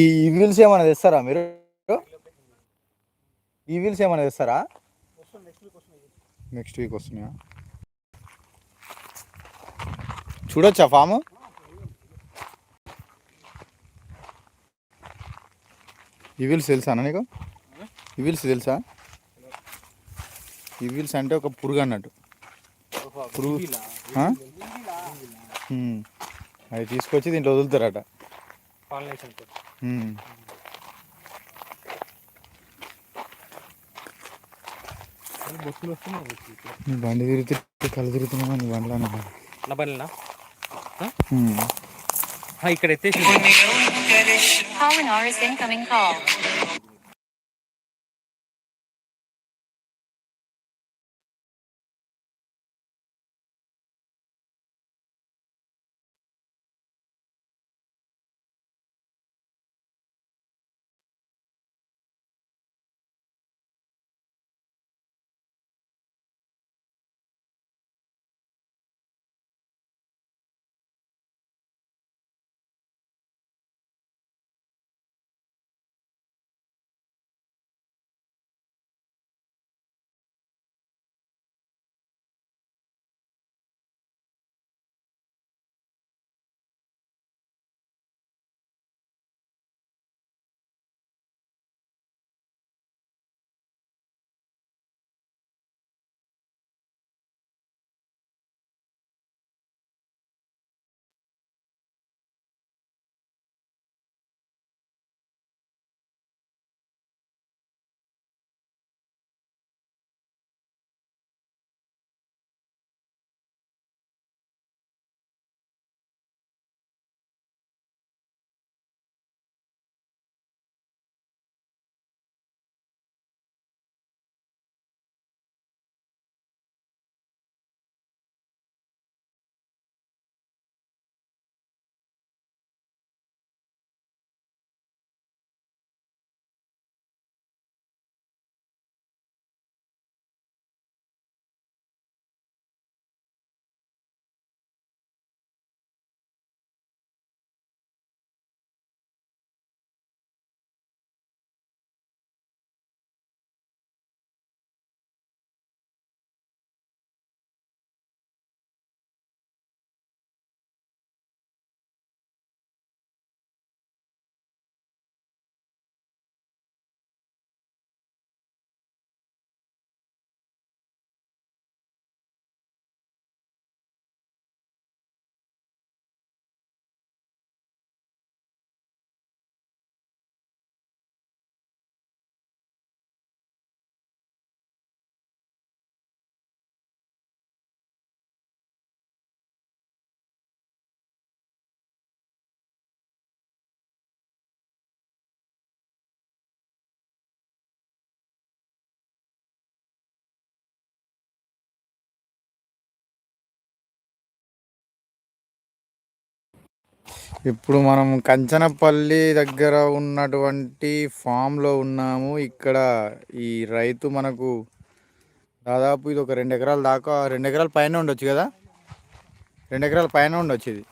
ఈ ఈవిల్స్ ఏమైనా తెస్తారా మీరు? ఈవిల్స్ ఏమైనా తెస్తారా? నెక్స్ట్ వీక్ వస్తున్నాయా? చూడొచ్చా ఫామ్? ఈ వీల్స్ నీకు? ఈ వీల్స్ తెలుసా? ఈ వీల్స్ అంటే ఒక పురుగు అన్నట్టు. పురుగు. అవి తీసుకొచ్చి దీంట్లో వదులుతారట. బండి తిరిగితే కళ్ళు తిరుగుతున్నావా నీ బండిలో నా పనినా ఇక్కడ ఎత్తేసి ఇప్పుడు మనం కంచనపల్లి దగ్గర ఉన్నటువంటి ఫామ్లో ఉన్నాము. ఇక్కడ ఈ రైతు మనకు దాదాపు ఇది ఒక రెండు ఎకరాల దాకా రెండు ఎకరాల పైన ఉండొచ్చు కదా? రెండు ఎకరాల పైన ఉండొచ్చు ఇది.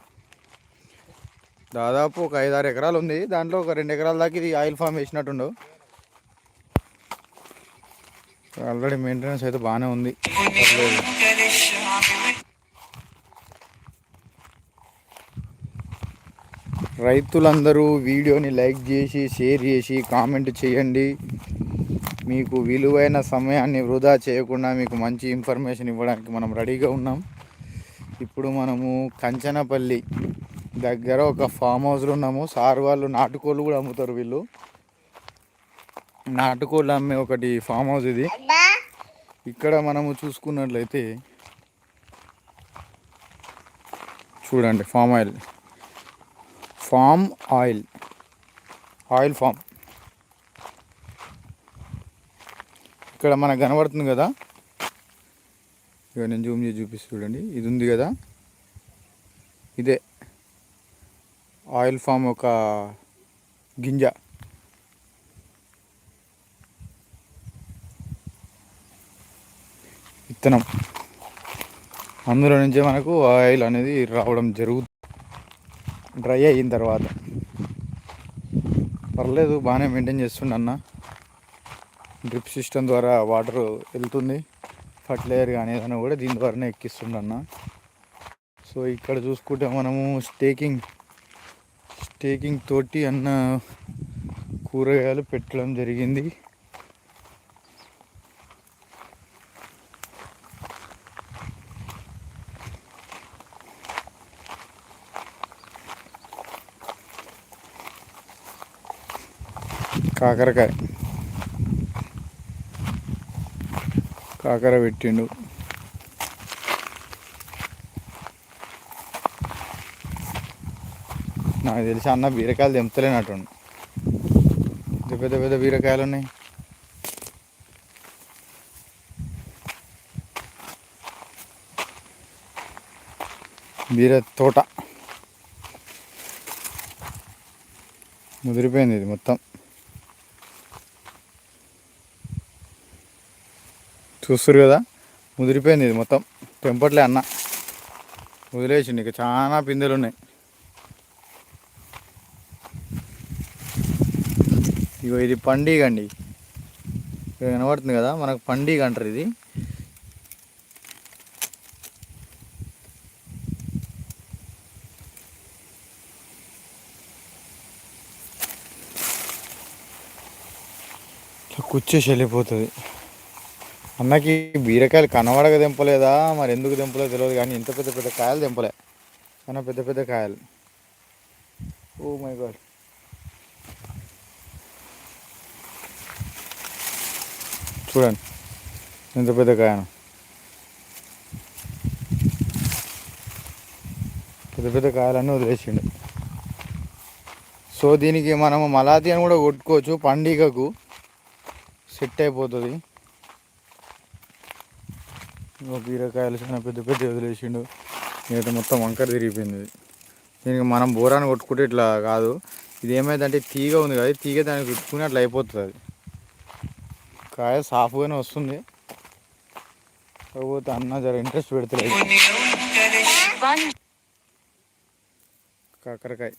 దాదాపు ఒక ఐదు ఆరు ఎకరాలు ఉంది. దాంట్లో ఒక రెండు ఎకరాల దాకా ఇది ఆయిల్ ఫామ్ వేసినట్టుండు ఆల్రెడీ మెయింటెనెన్స్ అయితే బాగానే ఉంది పర్లేదు. రైతులందరూ వీడియోని లైక్ చేసి షేర్ చేసి కామెంట్ చేయండి. మీకు విలువైన సమయాన్ని వృధా చేయకుండా మీకు మంచి ఇన్ఫర్మేషన్ ఇవ్వడానికి మనం రెడీగా ఉన్నాం. ఇప్పుడు మనము కంచనపల్లి దగ్గర ఒక ఫామ్ హౌస్లో ఉన్నాము. సార్ వాళ్ళు నాటుకోళ్ళు కూడా అమ్ముతారు వీళ్ళు. నాటుకోళ్ళు అమ్మే ఒకటి ఫామ్ హౌస్ ఇది. ఇక్కడ మనము చూసుకున్నట్లయితే చూడండి palm oil. Palm oil. Oil palm. ఇక్కడ మనకు కనబడుతుంది కదా? ఇక నేను జూమ్ చేసి చూపిస్తూ చూడండి. ఇది ఉంది కదా? ఇదే. ఆయిల్ ఫామ్ ఒక గింజ. విత్తనం. అందులో నుంచే మనకు ఆయిల్ అనేది రావడం జరుగుతుంది డ్రై అయిన తర్వాత. పర్లేదు బాగానే మెయింటైన్ చేస్తుండ అన్న. డ్రిప్ సిస్టమ్ ద్వారా వాటర్ వెళ్తుంది. ఫర్టిలైజర్ కానీ ఏదైనా కూడా దీని ద్వారానే ఎక్కిస్తుండన్న సో ఇక్కడ చూసుకుంటే మనము స్టేకింగ్ స్టేకింగ్ తోటి అన్న కూరగాయలు పెట్టడం జరిగింది. కాకరకాయ. కాకర పెట్టిండు. నాకు తెలిసి అన్న బీరకాయలు తెంపుతలేనట్టు పెద్ద పెద్ద పెద్ద బీరకాయలు ఉన్నాయి. బీర తోట. ముదిరిపోయింది ఇది మొత్తం. చూస్తారు కదా? ముదిరిపోయింది ఇది మొత్తం. పెంపట్లే అన్న. వదిలేసిండు ఇక. చాలా పిందెలు ఉన్నాయి. ఇగో ఇది పండుగ అండి ఇక్కడ కనబడుతుంది కదా? మనకు పండుగ అంటారు ఇది. కుచ్చేసి వెళ్ళిపోతుంది. అన్నకి బీరకాయలు కనబడక తెంపలేదా? మరి ఎందుకు తెంపలేదో తెలియదు కానీ ఇంత పెద్ద పెద్ద కాయలు దింపలే కానీ పెద్ద పెద్ద కాయలు. Oh my God. చూడండి. ఎంత పెద్ద కాయను. పెద్ద పెద్ద కాయలన్నీ వదిలేసిండు. సో దీనికి మనము మలాతి అని కూడా కొట్టుకోవచ్చు. పండుగకు సెట్ అయిపోతుంది. బీరకాయలు చాలా పెద్ద పెద్ద వదిలేసిండు. నేత మొత్తం వంకర తిరిగిపోయింది దీనికి మనం బోరాన్ని కొట్టుకుంటే ఇట్లా కాదు. ఇది ఏమైందంటే తీగ ఉంది కదా తీగ దానికి చుట్టుకుని అట్లా అయిపోతుంది. అది కాయ సాఫ్గానే వస్తుంది. కాకపోతే అన్న జర ఇంట్రెస్ట్ పెడతలేదు. కాకరకాయ.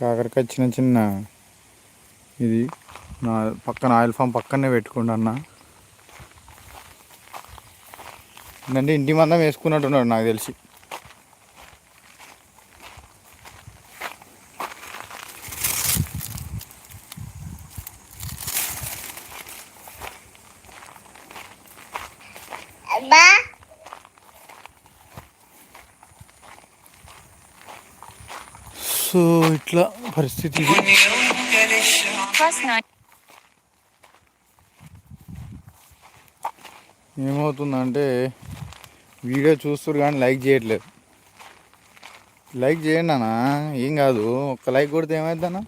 కాకరకాయ చిన్న చిన్న ఇది. నా పక్కన ఆయిల్ ఫామ్ పక్కనే పెట్టుకోండి అన్న. అంటే ఇంటి మందం వేసుకున్నట్టున్నాడు నాకు తెలిసి. సో ఇట్లా పరిస్థితి. ఏమవుతుందంటే వీడియో చూస్తారు కానీ లైక్ చేయట్లేదు. లైక్ చేయండి అన్న ఏం కాదు. ఒక్క లైక్ కొడితే ఏమైందన్న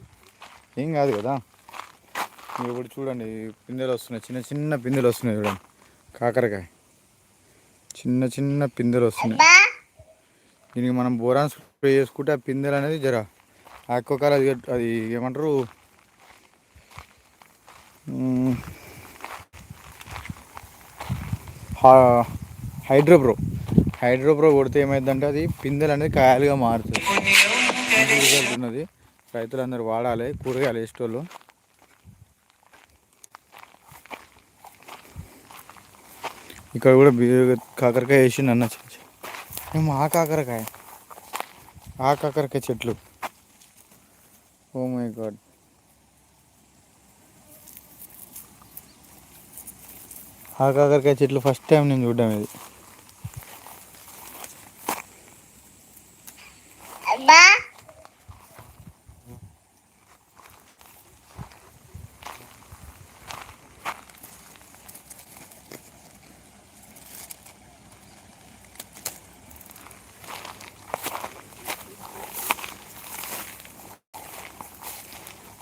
ఏం కాదు కదా. ఇప్పుడు చూడండి పిందెలు వస్తున్నాయి. చిన్న చిన్న పిందెలు వస్తున్నాయి చూడండి. కాకరకాయ. చిన్న చిన్న పిందెలు వస్తున్నాయి. దీనికి మనం బోరాన్ స్ప్రే చేసుకుంటే ఆ పిందెలు అనేది జర ఆక్వకాల అది అది ఏమంటారు. హా- హైడ్రోబ్రో హైడ్రోబ్రో కొడితే ఏమైందంటే అది పిందెలు అనేది కాయలుగా మారుతుంది. రిజల్ట్ ఉన్నది. రైతులందరూ వాడాలి కూరగాయలు వేసేటోళ్ళు. ఇక్కడ కూడా కాకరకాయ వేసింది అన్న మేము ఆ కాకరకాయ. ఆ కాకరకాయ చెట్లు. ఓ మై గాడ్ ఆ కాకరకాయ చెట్లు ఫస్ట్ టైం నేను చూడడం ఇది.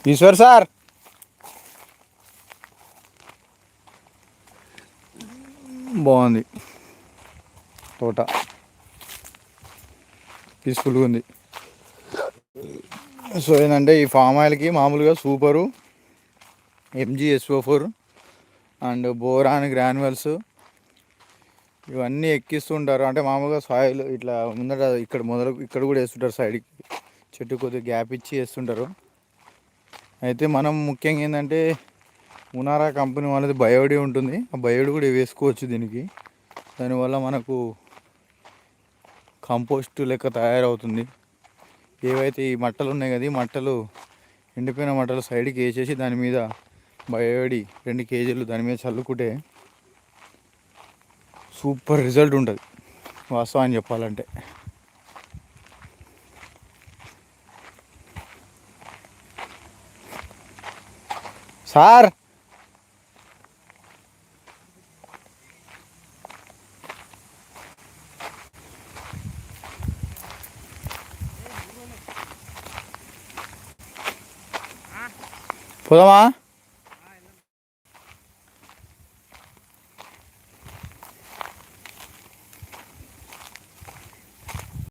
ఈశ్వర్ సార్. బాగుంది. తోట. పీస్ఫుల్గా ఉంది. సో ఏంటంటే ఈ ఫామ్ ఆయిల్కి మామూలుగా super MgSO four and boron granules ఇవన్నీ ఎక్కిస్తుంటారు. అంటే మామూలుగా సాయిల్ ఇట్లా ముందట ఇక్కడ మొదలు ఇక్కడ కూడా వేస్తుంటారు సైడ్కి చెట్టు కొద్దిగా గ్యాప్ ఇచ్చి వేస్తుంటారు. అయితే మనం ముఖ్యంగా ఏంటంటే మునారా కంపెనీ వాళ్ళది బయోడి ఉంటుంది. ఆ బయోడి కూడా వేసుకోవచ్చు దీనికి. దానివల్ల మనకు కంపోస్ట్ లెక్క తయారవుతుంది. ఏవైతే ఈ మట్టలు ఉన్నాయి కదా ఈ మట్టలు ఎండిపోయిన మట్టలు సైడ్కి వేసేసి దాని మీద బయోడి రెండు కేజీలు దాని మీద చల్లుకుంటే సూపర్ రిజల్ట్ ఉంటుంది వాస్తవాన్ని చెప్పాలంటే. సార్! 普通话。